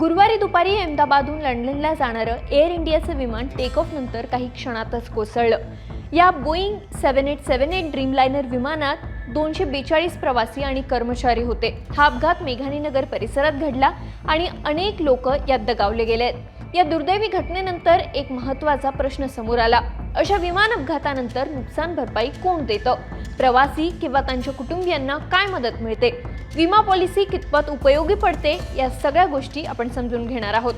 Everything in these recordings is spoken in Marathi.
गुरुवारी दुपारी अहमदाबादहून लंडनला जाणारं एअर इंडियाचं विमान टेक ऑफ नंतर काही क्षणातच कोसळलं. या Boeing seven eight seven eight Dreamliner विमानात दोनशे बेचाळीस प्रवासी आणि कर्मचारी होते. हा अपघात मेघानीनगर परिसरात घडला आणि अनेक लोक यात दगावले गेले आहेत या दुर्दैवी घटनेनंतर एक महत्त्वाचा प्रश्न समोर आला. अशा विमान अपघातानंतर नुकसान भरपाई कोण देतं? प्रवासी किंवा त्यांच्या कुटुंबियांना काय मदत मिळते? विमा पॉलिसी कितपत उपयोगी पडते? या सगळ्या गोष्टी आपण समजून घेणार आहोत.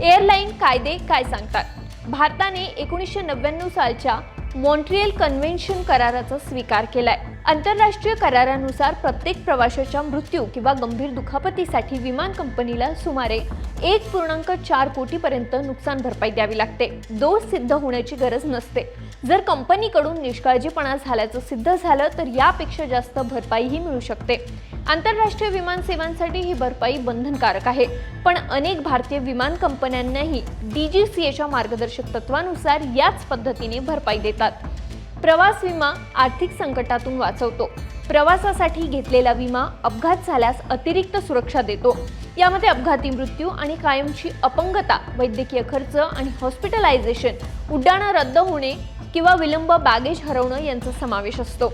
एअरलाईन कायदे काय सांगतात? भारताने एकोणीसशे नव्याण्णव सालच्या मॉन्ट्रियल कन्व्हेन्शन कराराचा स्वीकार केलाय. आंतरराष्ट्रीय करारानुसार प्रत्येक प्रवाशाच्या मृत्यू किंवा गंभीर दुखापतीसाठी विमान कंपनीला सुमारे एक पूर्णांक चार कोटीपर्यंत नुकसान भरपाई द्यावी लागते. दोष सिद्ध होण्याची गरज नसते. जर कंपनीकडून निष्काळजीपणा झाल्याचं सिद्ध झालं तर यापेक्षा जास्त भरपाईही मिळू शकते. आंतरराष्ट्रीय विमान सेवांसाठी ही भरपाई बंधनकारक आहे. पण अनेक भारतीय विमान कंपन्यांनाही डी जी सी एच्या मार्गदर्शक तत्वानुसार याच पद्धतीने भरपाई देतात. प्रवास विमा आर्थिक संकटातून वाचवतो. प्रवासासाठी घेतलेला विमा अपघात झाल्यास अतिरिक्त सुरक्षा देतो. यामध्ये अपघाती मृत्यू आणि कायमची अपंगता वैद्यकीय खर्च आणि हॉस्पिटलायझेशन उड्डाणं रद्द होणे किंवा विलंब बॅगेज हरवणं यांचा समावेश असतो.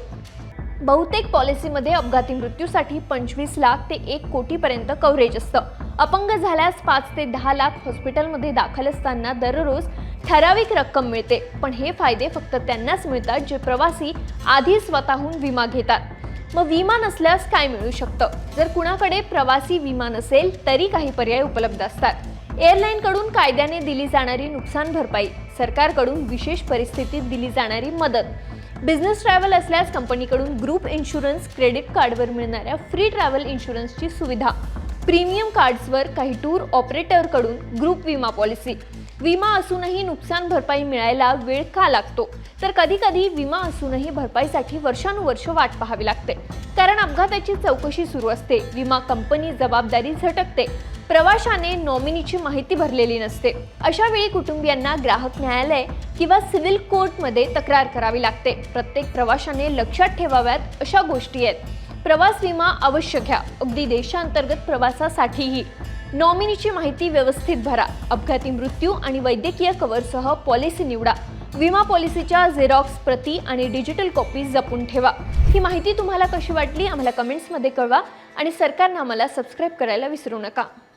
बहुतेक पॉलिसीमध्ये अपघाती मृत्यूसाठी पंचवीस लाख ते एक कोटीपर्यंत कव्हरेज असतं. अपंग झाल्यास पाच ते दहा लाख हॉस्पिटलमध्ये दाखल असताना दररोज ठराविक रक्कम मिळते पण हे फायदे फक्त त्यांनाच मिळतात जे प्रवासी आधी स्वतःहून विमा घेतात. मग विमा नसल्यास काय मिळू शकतं? जर कुणाकडे प्रवासी विमा नसेल तरी काही पर्याय उपलब्ध असतात. एअरलाईनकडून कायद्याने दिली जाणारी नुकसान भरपाई सरकारकडून विशेष परिस्थितीत दिली जाणारी मदत. बिझनेस ट्रॅव्हल असल्यास कंपनीकडून ग्रुप इन्शुरन्स क्रेडिट कार्डवर मिळणाऱ्या फ्री ट्रॅव्हल इन्शुरन्सची सुविधा. प्रीमियम कार्ड्सवर काही टूर ऑपरेटरकडून ग्रुप विमा पॉलिसी. विमा असूनही नुकसान भरपाई मिळायला वेळ का लागतो? तर कधी कधी विमा असूनही भरपाईसाठी वर्षानुवर्ष वाट पाहावी लागते. कारण अपघाताची चौकशी सुरू असते. विमा कंपनी जबाबदारी झटकते. प्रवाशाने नॉमिनीची माहिती भरलेली नसते. अशा वेळी कुटुंबियांना ग्राहक न्यायालय किंवा सिव्हिल कोर्टमध्ये तक्रार करावी लागते. प्रत्येक प्रवाशाने लक्षात ठेवाव्यात अशा गोष्टी आहेत. प्रवास विमा अवश्य घ्या. अगदी देशांतर्गत प्रवासासाठीही. नॉमिनीची माहिती व्यवस्थित भरा. अपघाती मृत्यू आणि वैद्यकीय कव्हरसह पॉलिसी निवडा. विमा पॉलिसीच्या झेरॉक्स प्रती आणि डिजिटल कॉपी जपून ठेवा. ही माहिती तुम्हाला कशी वाटली आम्हाला कमेंट्समध्ये कळवा आणि सरकारनं आम्हाला सबस्क्राईब करायला विसरू नका.